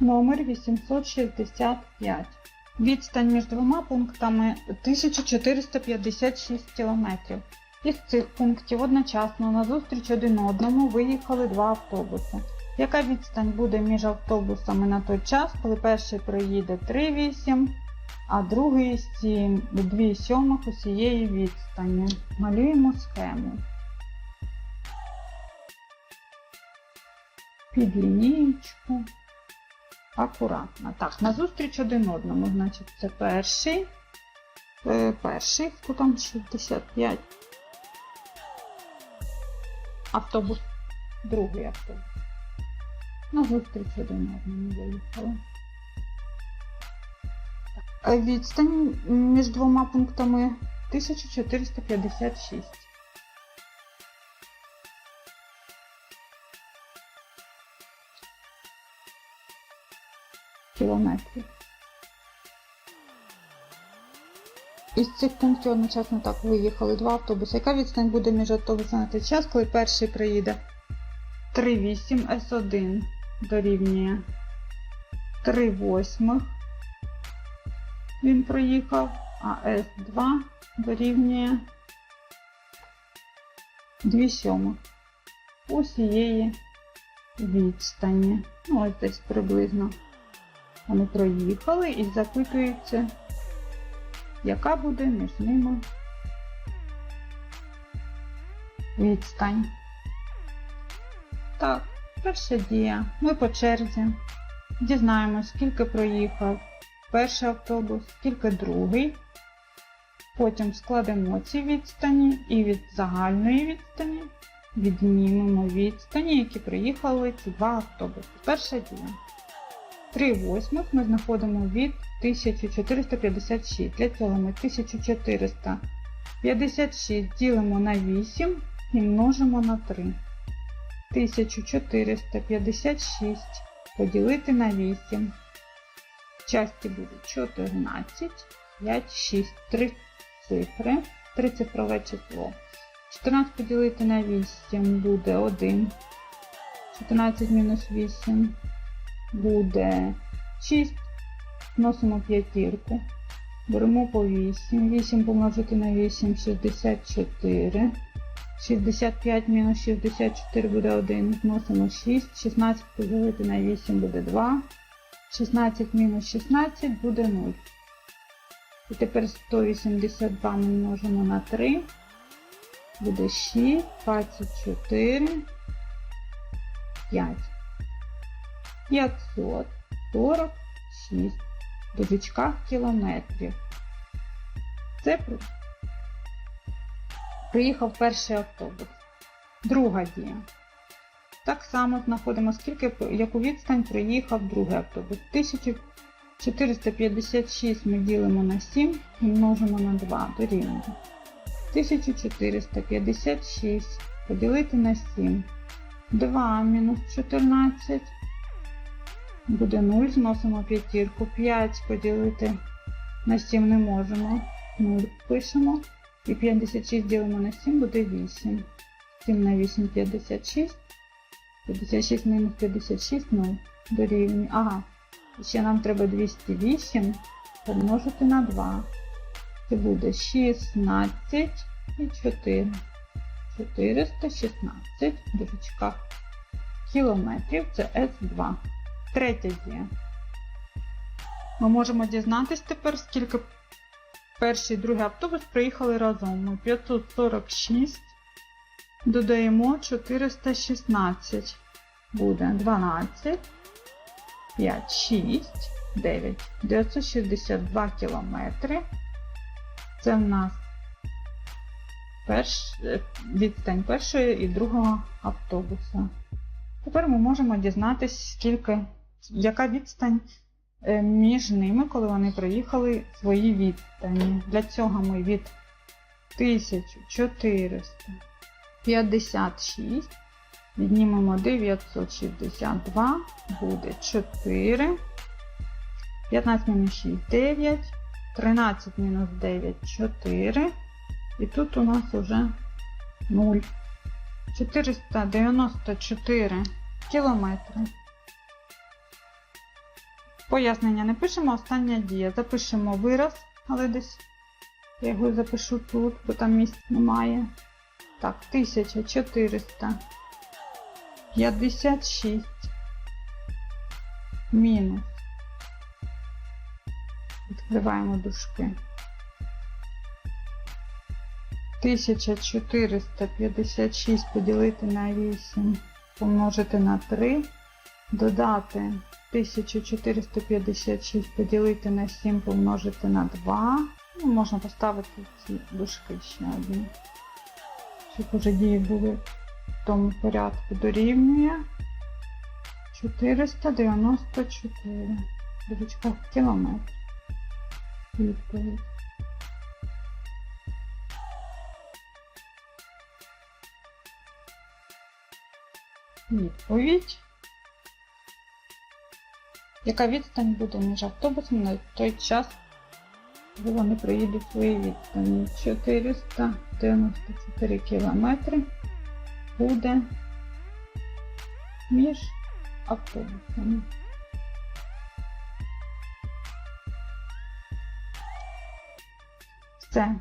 Номер 865. Відстань між двома пунктами 1456 км. Із цих пунктів одночасно на зустріч один одному виїхали два автобуси. Яка відстань буде між автобусами на той час, коли перший проїде 3,8, а другий 7, 2 сьомих усієї відстані? Малюємо схему. Під лінієчку. Акуратно. Так, назустріч один одному. Значить, це перший. Е, перший, хто там 65. Автобус. Другий автобус. Назустріч один одному виїхали. Е, Відстань між двома пунктами 1456. Кілометрів. Із цих пунктів одночасно так виїхали два автобуси. Яка відстань буде між автобусами на той час, коли перший приїде? 3,8 С1 дорівнює 3 восьмих. Він проїхав, а С2 дорівнює 2 сьомих усієї відстані. Ну, ось десь приблизно. Вони проїхали і запитуються, яка буде між ними відстань. Так, перша дія. Ми по черзі дізнаємось, скільки проїхав перший автобус, скільки другий. Потім складемо ці відстані і від загальної відстані віднімемо відстані, які приїхали ці два автобуси. Перша дія. 3 восьмих ми знаходимо від 1456. Для цього ми 1456 ділимо на 8 і множимо на 3. 1456 поділити на 8. Часті буде 14, 5, 6, 3 цифри, 3 цифрове число. 14 поділити на 8 буде 1. 14 мінус 8 буде 6. Вносимо п'ятірку. Беремо по 8. 8 помножити на 8 64. 65 мінус 64 буде 1. Вносимо 6. 16 поділити на 8 буде 2. 16 мінус 16 буде 0. І тепер 182 ми множимо на 3. Буде 6, 24, 5. 546 в кілометрів. Це приїхав перший автобус. Друга дія. Так само знаходимо, скільки, яку відстань проїхав другий автобус. 1456 ми ділимо на 7 і множимо на 2 дорівнює. 1456 поділити на 7. 2 мінус 14 буде 0, зносимо п'ятірку. 5 поділити на 7 не можемо. 0 пишемо. І 56 ділимо на 7 буде 8. 7 на 8 56. 56 мінус 56 0 дорівнює. Ага. Ще нам треба 208 помножити на 2. Це буде 16 і 4. 416 в кілометрів. Це С2. Третя дія. Ми можемо дізнатись тепер, скільки перший і другий автобус проїхали разом. Ми 546. Додаємо 416. Буде 12, 5, 6, 9. 962 кілометри. Це в нас перш, відстань першої і другого автобуса. Тепер ми можемо дізнатися, скільки, яка відстань е, між ними, коли вони проїхали свої відстані. Для цього ми від 1456 віднімемо 962, буде 4. 15 мінус 6 9. 13 мінус 9 4. І тут у нас вже 0. 494 кілометри. Пояснення не пишемо, остання дія. Запишемо вираз, але десь я його запишу тут, бо там місця немає. Так, 1456 мінус. Відкриваємо дужки. 1456 поділити на 8 помножити на 3, додати 1456 поділити на 7 помножити на 2. Ну, можна поставити ці дужки ще одні. Щоб уже дії були в тому порядку дорівнює 494 в кілометр. Відповідь. Відповідь. Яка відстань буде між автобусом на той час, коли вони проїдуть свої відстані? 494 кілометри буде між автобусами. Все.